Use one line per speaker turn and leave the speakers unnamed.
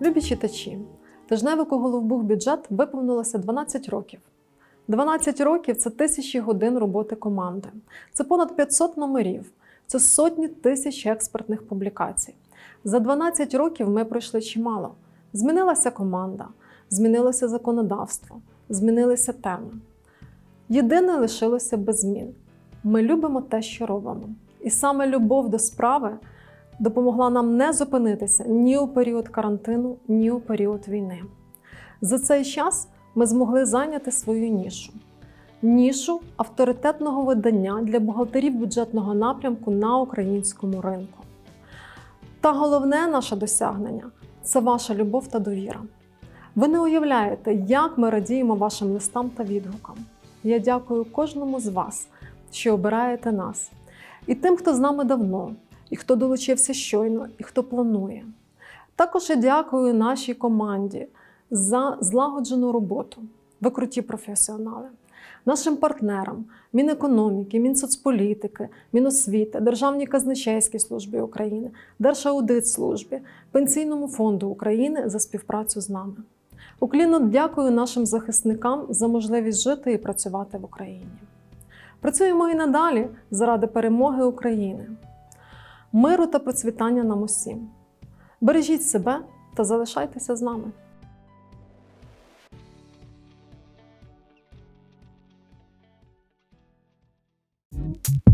Любі читачі, тижневику головбух бюджет виповнилося 12 років. 12 років це тисячі годин роботи команди, це понад 500 номерів, це сотні тисяч експертних публікацій. За 12 років ми пройшли чимало. Змінилася команда, змінилося законодавство, змінилися теми. Єдине лишилося без змін. Ми любимо те, що робимо. І саме любов до справи допомогла нам не зупинитися ні у період карантину, ні у період війни. За цей час ми змогли зайняти свою нішу нішу авторитетного видання для бухгалтерів бюджетного напрямку на українському ринку. Та головне наше досягнення це ваша любов та довіра. Ви не уявляєте, як ми радіємо вашим листам та відгукам. Я дякую кожному з вас, що обираєте нас, і тим, хто з нами давно, і хто долучився щойно, і хто планує. Також я дякую нашій команді за злагоджену роботу. Ви круті професіонали. Нашим партнерам Мінекономіки, Мінсоцполітики, Міносвіти, Державній казначейській службі України, Держаудитслужбі, Пенсійному фонду України за співпрацю з нами. Уклінно дякую нашим захисникам за можливість жити і працювати в Україні. Працюємо і надалі заради перемоги України, миру та процвітання нам усім. Бережіть себе та залишайтеся з нами. Thank you.